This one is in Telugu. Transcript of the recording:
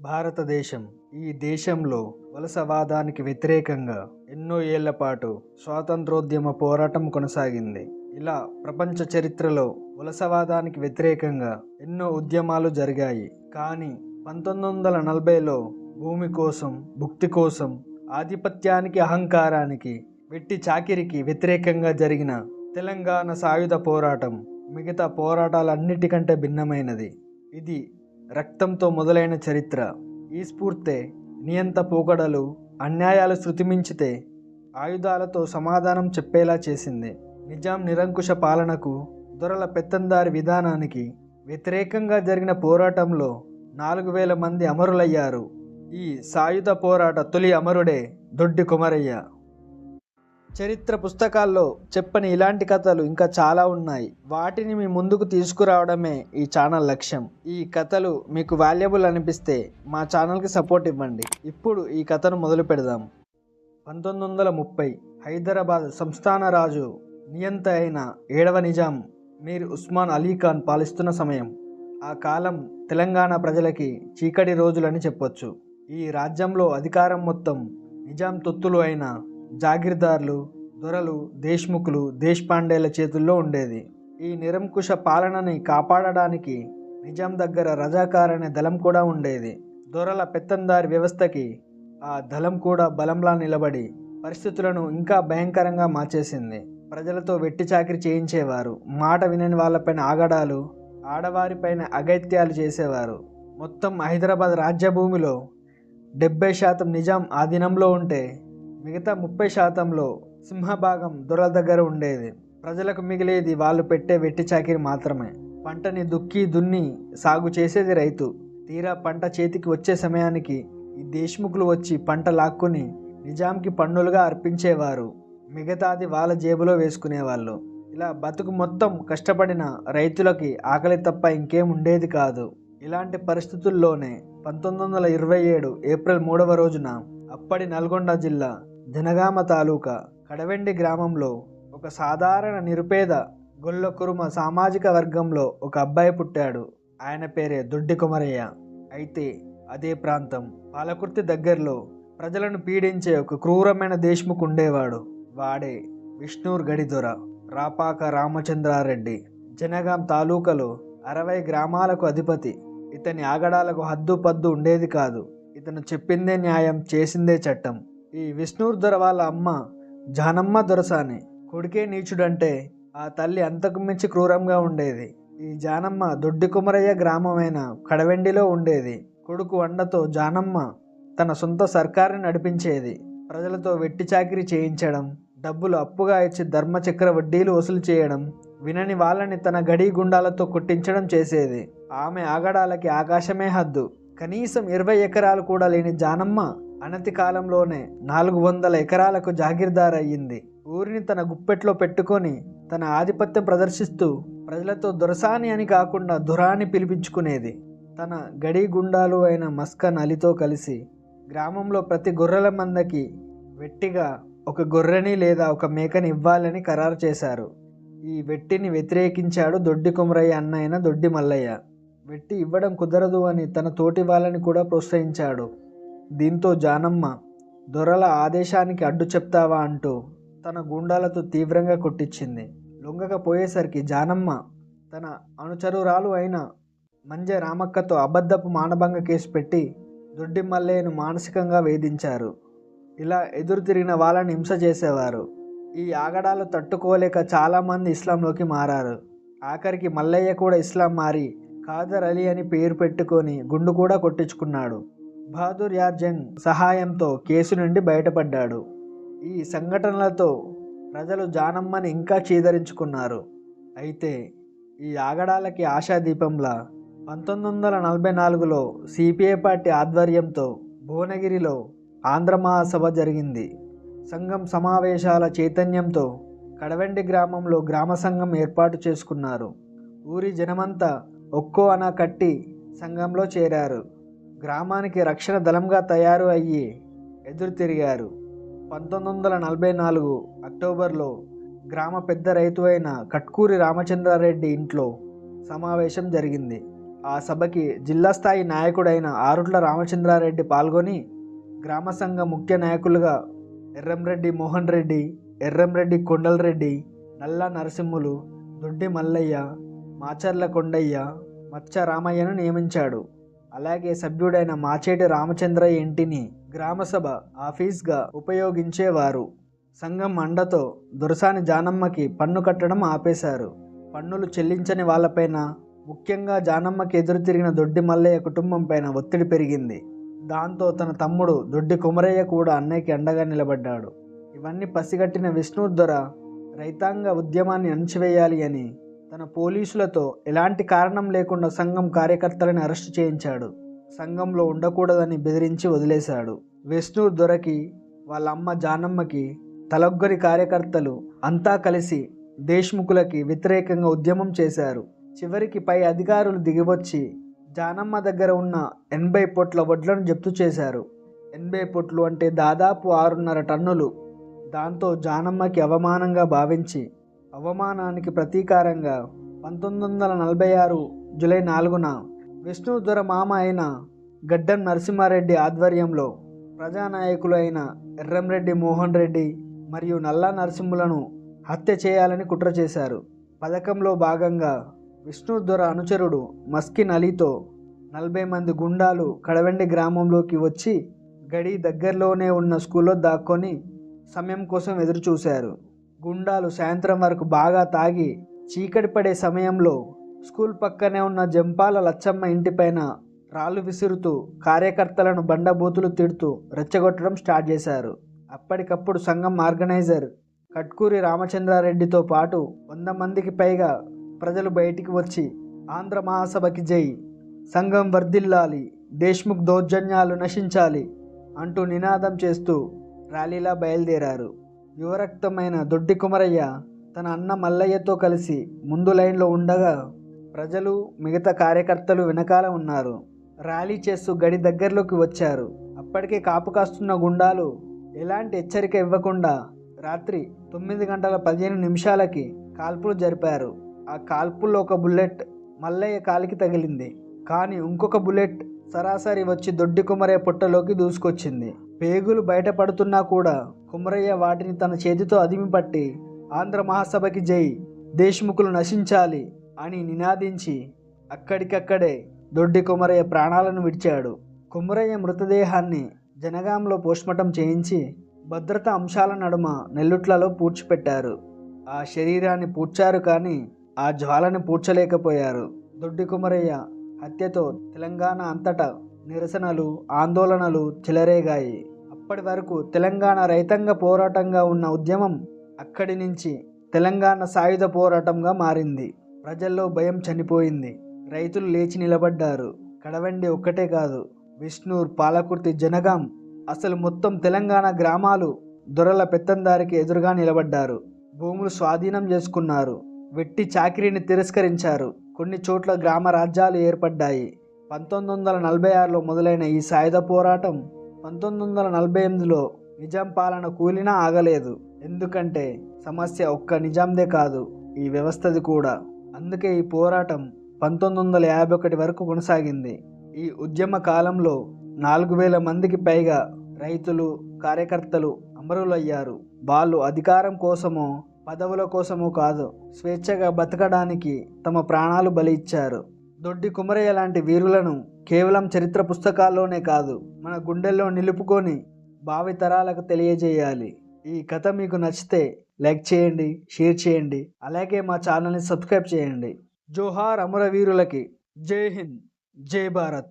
భారతదేశం ఈ దేశంలో వలసవాదానికి వ్యతిరేకంగా ఎన్నో ఏళ్ళ పాటు స్వాతంత్రోద్యమ పోరాటం కొనసాగింది. ఇలా ప్రపంచ చరిత్రలో వలసవాదానికి వ్యతిరేకంగా ఎన్నో ఉద్యమాలు జరిగాయి. కానీ పంతొమ్మిది వందల నలభైలో భూమి కోసం భుక్తి కోసం ఆధిపత్యానికి అహంకారానికి వెట్టి చాకిరికి వ్యతిరేకంగా జరిగిన తెలంగాణ సాయుధ పోరాటం మిగతా పోరాటాలన్నిటికంటే భిన్నమైనది. ఇది రక్తంతో మొదలైన చరిత్ర ఈ స్ఫూర్తే నియంత పోకడలు అన్యాయాలు శృతిమించితే ఆయుధాలతో సమాధానం చెప్పేలా చేసింది. నిజాం నిరంకుశ పాలనకు దొరల పెత్తందారి విధానానికి వ్యతిరేకంగా జరిగిన పోరాటంలో నాలుగు వేల మంది అమరులయ్యారు. ఈ సాయుధ పోరాట తొలి అమరుడే దొడ్డి కొమరయ్య. చరిత్ర పుస్తకాల్లో చెప్పని ఇలాంటి కథలు ఇంకా చాలా ఉన్నాయి. వాటిని మీ ముందుకు తీసుకురావడమే ఈ ఛానల్ లక్ష్యం. ఈ కథలు మీకు వాల్యుబుల్ అనిపిస్తే మా ఛానల్కి సపోర్ట్ ఇవ్వండి. ఇప్పుడు ఈ కథను మొదలు పెడదాం. పంతొమ్మిది వందల ముప్పై హైదరాబాద్ సంస్థాన రాజు నియంత అయిన ఏడవ నిజాం మీర్ ఉస్మాన్ అలీ ఖాన్ పాలిస్తున్న సమయం. ఆ కాలం తెలంగాణ ప్రజలకి చీకటి రోజులని చెప్పొచ్చు. ఈ రాజ్యంలో అధికారం మొత్తం నిజాం తొత్తులు అయిన జాగీర్దార్లు దొరలు దేశ్ముఖులు దేశ్పాండేల చేతుల్లో ఉండేది. ఈ నిరంకుశ పాలనని కాపాడడానికి నిజాం దగ్గర రజాకార్ అనే దళం కూడా ఉండేది. దొరల పెత్తందారి వ్యవస్థకి ఆ దళం కూడా బలంలా నిలబడి పరిస్థితులను ఇంకా భయంకరంగా మార్చేసింది. ప్రజలతో వెట్టి చాకిరి చేయించేవారు. మాట వినని వాళ్ళపైన ఆగడాలు ఆడవారిపైన అగత్యాలు చేసేవారు. మొత్తం హైదరాబాద్ రాజ్యభూమిలో డెబ్బై శాతం నిజాం ఆధీనంలో ఉంటే మిగతా ముప్పై శాతంలో సింహభాగం దొరల దగ్గర ఉండేది. ప్రజలకు మిగిలేది వాళ్ళు పెట్టే వెట్టి చాకిరి మాత్రమే. పంటని దుక్కి దున్ని సాగు చేసేది రైతు. తీరా పంట చేతికి వచ్చే సమయానికి ఈ దేశ్ముఖులు వచ్చి పంట లాక్కుని నిజాంకి పన్నులుగా అర్పించేవారు. మిగతాది వాళ్ళ జేబులో వేసుకునేవాళ్ళు. ఇలా బతుకు మొత్తం కష్టపడిన రైతులకి ఆకలి తప్ప ఇంకేం ఉండేది కాదు. ఇలాంటి పరిస్థితుల్లోనే పంతొమ్మిది వందల ఇరవై ఏడు ఏప్రిల్ మూడవ రోజున అప్పటి నల్గొండ జిల్లా జనగామ తాలూకా కడవెండి గ్రామంలో ఒక సాధారణ నిరుపేద గొల్ల కురుమ సామాజిక వర్గంలో ఒక అబ్బాయి పుట్టాడు. ఆయన పేరే దొడ్డి కుమరయ్య. అయితే అదే ప్రాంతం పాలకుర్తి దగ్గరలో ప్రజలను పీడించే ఒక క్రూరమైన దేశ్ముఖ్ ఉండేవాడు. వాడే విష్ణూర్ గడిదొర రాపాక రామచంద్రారెడ్డి. జనగాం తాలూకాలో అరవై గ్రామాలకు అధిపతి. ఇతని ఆగడాలకు హద్దు పద్దు ఉండేది కాదు. ఇతను చెప్పిందే న్యాయం చేసిందే చట్టం. ఈ విష్ణుర్ధర వాళ్ళ అమ్మ జానమ్మ దొరసాని. కొడుకే నీచుడంటే ఆ తల్లి అంతకు మించి క్రూరంగా ఉండేది. ఈ జానమ్మ దొడ్డి కుమరయ్య గ్రామమైన కడవెండిలో ఉండేది. కొడుకు అండతో జానమ్మ తన సొంత సర్కారుని నడిపించేది. ప్రజలతో వెట్టి చాకిరి చేయించడం డబ్బులు అప్పుగా ఇచ్చి ధర్మచక్ర వడ్డీలు వసూలు చేయడం వినని వాళ్ళని తన గడి గుండాలతో కొట్టించడం చేసేది. ఆమె ఆగడాలకి ఆకాశమే హద్దు. కనీసం ఇరవై ఎకరాలు కూడా లేని జానమ్మ అనతి కాలంలోనే నాలుగు వందల ఎకరాలకు జాగీర్దారయ్యింది. ఊరిని తన గుప్పెట్లో పెట్టుకొని తన ఆధిపత్యం ప్రదర్శిస్తూ ప్రజలతో దొరసాని అని కాకుండా దురాని పిలిపించుకునేది. తన గడి గుండాలు అయిన మస్కన్ అలీతో కలిసి గ్రామంలో ప్రతి గొర్రెల మందకి వెట్టిగా ఒక గొర్రెని లేదా ఒక మేకని ఇవ్వాలని ఖరారు చేశారు. ఈ వెట్టిని వ్యతిరేకించాడు దొడ్డి కొమరయ్య అన్న దొడ్డి మల్లయ్య. వెట్టి ఇవ్వడం కుదరదు అని తన తోటి వాళ్ళని కూడా ప్రోత్సహించాడు. దీంతో జానమ్మ దొరల ఆదేశానికి అడ్డు చెప్తావా అంటూ తన గుండాలతో తీవ్రంగా కొట్టించింది. లొంగకపోయేసరికి జానమ్మ తన అనుచరురాలు అయిన మంజ రామక్కతో అబద్ధపు మానభంగ కేసు పెట్టి దొడ్డి మల్లయ్యను మానసికంగా వేధించారు. ఇలా ఎదురు తిరిగిన వాళ్ళని హింస చేసేవారు. ఈ ఆగడాలు తట్టుకోలేక చాలామంది ఇస్లాంలోకి మారారు. ఆఖరికి మల్లయ్య కూడా ఇస్లాం మారి ఖాదర్ అలీ అని పేరు పెట్టుకొని గుండు కూడా కొట్టించుకున్నాడు. బహదూర్ యార్జన్ సహాయంతో కేసు నుండి బయటపడ్డాడు. ఈ సంఘటనలతో ప్రజలు జానమ్మని ఇంకా చీదరించుకున్నారు. అయితే ఈ ఆగడాలకి ఆశాదీపంలా పంతొమ్మిది వందల నలభై నాలుగులో సిపిఐ పార్టీ ఆధ్వర్యంతో భువనగిరిలో ఆంధ్ర మహాసభ జరిగింది. సంఘం సమావేశాల చైతన్యంతో కడవెండి గ్రామంలో గ్రామ సంఘం ఏర్పాటు చేసుకున్నారు. ఊరి జనమంతా ఒక్కో అన కట్టి సంఘంలో చేరారు. గ్రామానికి రక్షణ దళంగా తయారు అయ్యి ఎదురు తిరిగారు. పంతొమ్మిది వందల నలభై నాలుగు అక్టోబర్లో గ్రామ పెద్ద రైతు అయిన కట్కూరి రామచంద్రారెడ్డి ఇంట్లో సమావేశం జరిగింది. ఆ సభకి జిల్లా స్థాయి నాయకుడైన ఆరుట్ల రామచంద్రారెడ్డి పాల్గొని గ్రామ సంఘ ముఖ్య నాయకులుగా ఎర్రంరెడ్డి మోహన్ రెడ్డి ఎర్రంరెడ్డి కొండలరెడ్డి నల్ల నరసింహులు దొడ్డి మల్లయ్య మాచర్ల కొండయ్య మచ్చ రామయ్యను నియమించాడు. అలాగే సభ్యుడైన మాచేటి రామచంద్రయ్య ఇంటిని గ్రామసభ ఆఫీస్గా ఉపయోగించేవారు. సంఘం అండతో దొరసాని జానమ్మకి పన్ను కట్టడం ఆపేశారు. పన్నులు చెల్లించని వాళ్ళపైన ముఖ్యంగా జానమ్మకి ఎదురు తిరిగిన దొడ్డి మల్లయ్య కుటుంబం పైన ఒత్తిడి పెరిగింది. దాంతో తన తమ్ముడు దొడ్డి కుమరయ్య కూడా అన్నయ్యకి అండగా నిలబడ్డాడు. ఇవన్నీ పసిగట్టిన విష్ణు దొర రైతాంగ ఉద్యమాన్ని అణచివేయాలి అని తన పోలీసులతో ఎలాంటి కారణం లేకుండా సంఘం కార్యకర్తలను అరెస్టు చేయించాడు. సంఘంలో ఉండకూడదని బెదిరించి వదిలేశాడు. విష్ణు దొరకి వాళ్ళ అమ్మ జానమ్మకి తలొగ్గరి కార్యకర్తలు అంతా కలిసి దేశ్ముఖులకి వ్యతిరేకంగా ఉద్యమం చేశారు. చివరికి పై అధికారులు దిగివచ్చి జానమ్మ దగ్గర ఉన్న ఎనభై పొట్ల వడ్లను జప్తు చేశారు. ఎనభై పొట్లు అంటే దాదాపు ఆరున్నర టన్నులు. దాంతో జానమ్మకి అవమానంగా భావించి అవమానానికి ప్రతీకారంగా పంతొమ్మిది వందల నలభై ఆరు జూలై నాలుగున విష్ణు మామ అయిన గడ్డం నరసింహారెడ్డి ఆధ్వర్యంలో ప్రజానాయకులు అయిన ఎర్రంరెడ్డి మోహన్ రెడ్డి మరియు నల్లా నరసింహులను హత్య చేయాలని కుట్ర చేశారు. పథకంలో భాగంగా విష్ణు అనుచరుడు మస్కిన్ అలీతో నలభై మంది గుండాలు కడవెండి గ్రామంలోకి వచ్చి గడి దగ్గరలోనే ఉన్న స్కూల్లో దాక్కొని సమయం కోసం ఎదురుచూశారు. గుండాలు సాయంత్రం వరకు బాగా తాగి చీకటి పడే సమయంలో స్కూల్ పక్కనే ఉన్న జంపాల లచ్చమ్మ ఇంటిపైన రాళ్ళు విసురుతూ కార్యకర్తలను బండబూతులు తిడుతూ రెచ్చగొట్టడం స్టార్ట్ చేశారు. అప్పటికప్పుడు సంఘం ఆర్గనైజర్ కట్కూరి రామచంద్రారెడ్డితో పాటు వంద మందికి పైగా ప్రజలు బయటికి వచ్చి ఆంధ్ర మహాసభకి జై సంఘం వర్ధిల్లాలి దేశ్ముఖ్ దౌర్జన్యాలు నశించాలి అంటూ నినాదం చేస్తూ ర్యాలీలా బయలుదేరారు. యువరక్తమైన దొడ్డి కుమరయ్య తన అన్న మల్లయ్యతో కలిసి ముందు లైన్లో ఉండగా ప్రజలు మిగతా కార్యకర్తలు వెనకాల ఉన్నారు. ర్యాలీ చేస్తూ గడి దగ్గరలోకి వచ్చారు. అప్పటికే కాపు కాస్తున్న గుండాలు ఎలాంటి హెచ్చరిక ఇవ్వకుండా రాత్రి తొమ్మిది గంటల పదిహేను నిమిషాలకి కాల్పులు జరిపారు. ఆ కాల్పుల్లో ఒక బుల్లెట్ మల్లయ్య కాలికి తగిలింది. కానీ ఇంకొక బుల్లెట్ సరాసరి వచ్చి దొడ్డి కుమరయ్య పుట్టలోకి దూసుకొచ్చింది. పేగులు బయటపడుతున్నా కూడా కుమరయ్య వాటిని తన చేతితో అదిమిపట్టి ఆంధ్ర మహాసభకి జై దేశ్ముఖులు నశించాలి అని నినాదించి అక్కడికక్కడే దొడ్డి కుమరయ్య ప్రాణాలను విడిచాడు. కుమరయ్య మృతదేహాన్ని జనగాంలో పోస్ట్మార్టం చేయించి భద్రతా అంశాల నడుమ నెల్లుట్లలో పూడ్చిపెట్టారు. ఆ శరీరాన్ని పూడ్చారు కానీ ఆ జ్వాలని పూడ్చలేకపోయారు. దొడ్డి కుమరయ్య హత్యతో తెలంగాణ అంతటా నిరసనలు ఆందోళనలు చెలరేగాయి. అప్పటి వరకు తెలంగాణ రైతాంగ పోరాటంగా ఉన్న ఉద్యమం అక్కడి నుంచి తెలంగాణ సాయుధ పోరాటంగా మారింది. ప్రజల్లో భయం చనిపోయింది. రైతులు లేచి నిలబడ్డారు. కడవండి ఒక్కటే కాదు విష్ణూర్ పాలకుర్తి జనగాం అసలు మొత్తం తెలంగాణ గ్రామాలు దొరల పెత్తందారికి ఎదురుగా నిలబడ్డారు. భూములు స్వాధీనం చేసుకున్నారు. వెట్టి చాకిరీని తిరస్కరించారు. కొన్ని చోట్ల గ్రామ రాజ్యాలు ఏర్పడ్డాయి. పంతొమ్మిది వందల నలభై ఆరులో మొదలైన ఈ సాయుధ పోరాటం పంతొమ్మిది వందల నలభై ఎనిమిదిలో నిజాం పాలన కూలినా ఆగలేదు. ఎందుకంటే సమస్య ఒక్క నిజాందే కాదు ఈ వ్యవస్థది కూడా. అందుకే ఈ పోరాటం పంతొమ్మిది వందల యాభై ఒకటి వరకు కొనసాగింది. ఈ ఉద్యమ కాలంలో నాలుగు వేల మందికి పైగా రైతులు కార్యకర్తలు అమరులయ్యారు. వాళ్ళు అధికారం కోసమో పదవుల కోసమో కాదు స్వేచ్ఛగా బతకడానికి తమ ప్రాణాలు బలి ఇచ్చారు. దొడ్డి కుమరయ్య లాంటి వీరులను కేవలం చరిత్ర పుస్తకాల్లోనే కాదు మన గుండెల్లో నిలుపుకొని భావితరాలకు తెలియజేయాలి. ఈ కథ మీకు నచ్చితే లైక్ చేయండి షేర్ చేయండి అలాగే మా ఛానల్ని సబ్స్క్రైబ్ చేయండి. జోహార్ అమరవీరులకి జై హింద్ జై భారత్.